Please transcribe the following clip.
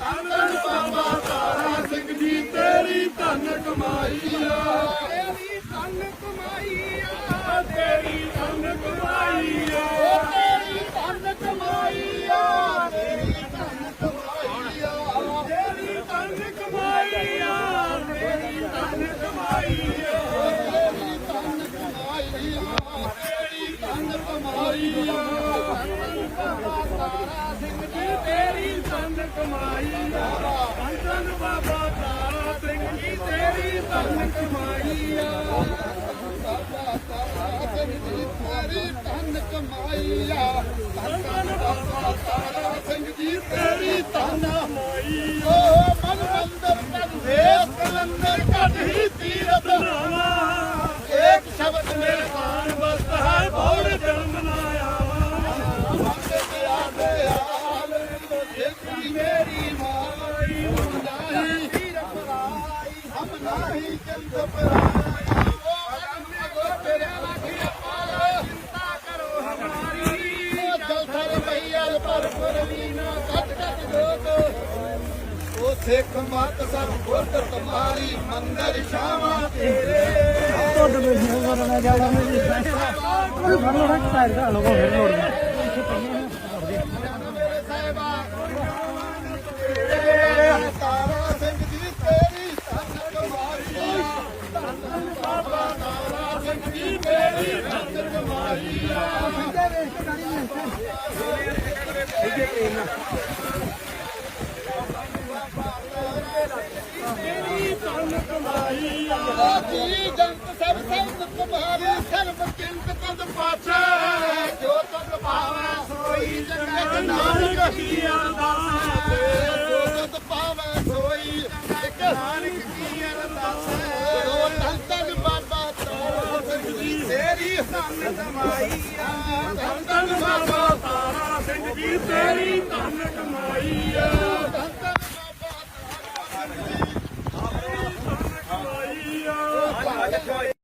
ਤਨ ਬਾਬਾ ਤਾਰਾ ਸਿੰਘ ਜੀ ਤੇਰੀ ਧਨ ਕਮਾਈ ਆ। ਧਨ ਕਮਾਈ ਆ ਧੰਨ ਬਾਬਾ ਤਾਰਾ ਸਿੰਘ ਜੀ ਤੇਰੀ ਧਨ ਕਮਾਈ ਆ ਬਾਬਾ ਤਾਰਾ ਸਿੰਘ ਜੀ ਤੇਰੀ ਧਨ ਕਮਾਈ ਆ ਧੰਨ ਬਾਬਾ ਤਾਰਾ ਸਿੰਘ ਜੀ ਤੇਰੀ ਧਨ ਕਮਾਈ ਓ ਮਨ ਮੰਦਰ ਤਨ ਵੇਸ ਕਲੰਦਰ ਘਟ ਸਿੱਖ ਮਤ ਸਭ ਗੁਰਤ ਤੁਮਾਰੀ ਮੰਦਰ ਸ਼ਾਵਾ ਤੇਰੇ ਤੁਹਾਡੇ ਵਿੱਚ ਕਰਨਾ ਜਾਣਾ ਮੇਰੀ ਫੜ ਲੋ ਨਾ ਟਾਇਰ ਦਾ ਲੋਗੋ ਫਿਰ ਲੋੜ ਤਾਰਾ ਸਿੰਘ ਜੀ ਤੇਰੀ ਧਨ ਕਮਾਈ ਬਾਬਾ ਤਾਰਾ ਸਿੰਘ ਜੀ ਤੇਰੀ ਧਨ ਕਮਾਈ ਤੇਰੀ ਧਨ ਕਮਾਈ ਆ ਜੀ ਜੰਤ ਸਭ ਸਭ ਤੁਮਾਰੀ ਸਰਬ ਕਿੰਤ ਤਦ ਪਾਛੈ ਜੋ ਤਦ ਭਾਵੈ ਸੋਈ ਜਗਤ ਨਾਨਕ ਕੀ ਅਰਦਾਸ ਜੋ ਤਦ ਭਾਵੈ ਸੋਈ ਇੱਕ ਨਾਨਕ ਕੀ ਅਰਦਾਸ ਜੋ ਤਨ ਤਨ ਬਾਬਾ ਤਾਰਾ ਸਿੰਘ ਜੀ ਤੇਰੀ ਧਨ ਕਮਾਈ ਆ। ਧੰਨ ਧੰਨ ਬਾਬਾ ಕಾರ್ನಾಟಕ